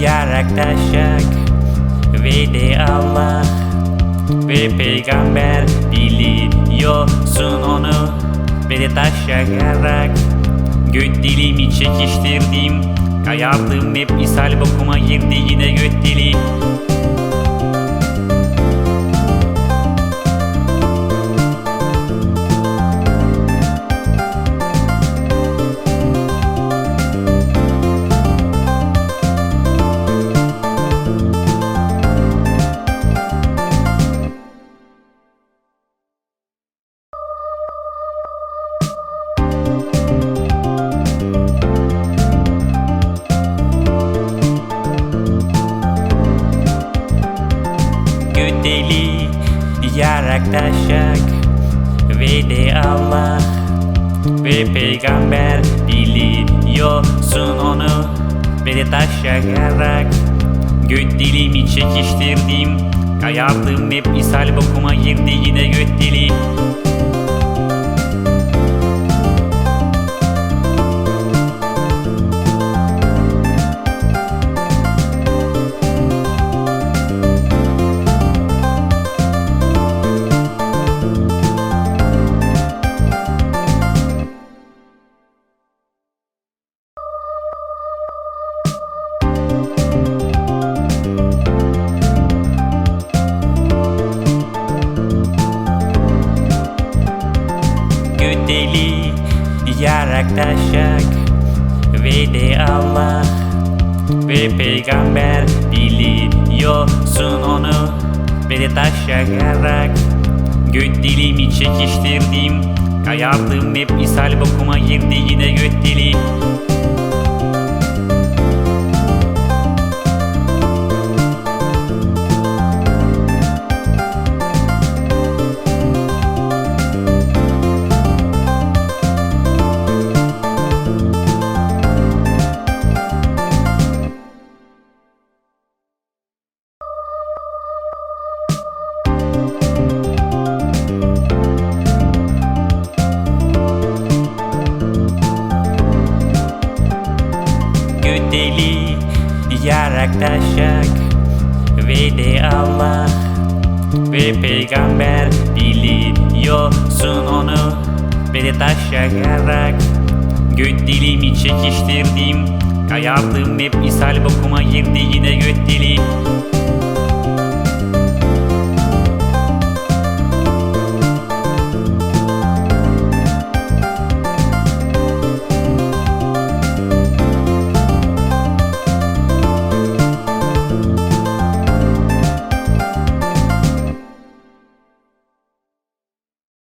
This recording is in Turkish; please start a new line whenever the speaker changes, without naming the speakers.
Yarak taşak ve de Allah ve peygamber biliyorsun onu. Ve de taş yakarak Göt dilimi çekiştirdim. Hayatım hep ishal bokuma girdi yine göt dili yarak taşak ve Allah ve peygamber biliyorsun onu. Ve de taş yakarak Göt dilimi çekiştirdim. Hayatım hep ishal bokuma girdi yine göt dili yarak taşak ve Allah. Ve peygamber biliyorsun onu. Ve de taş yakarak Göt dilimi çekiştirdim. Hayatım hep ishal bokuma girdi yine göt dili yarak taşak ve de Allah ve peygamber biliyorsun onu. Ve de taş yakarak Göt dilimi çekiştirdim. Hayatım hep ishal bokuma girdi yine göt dili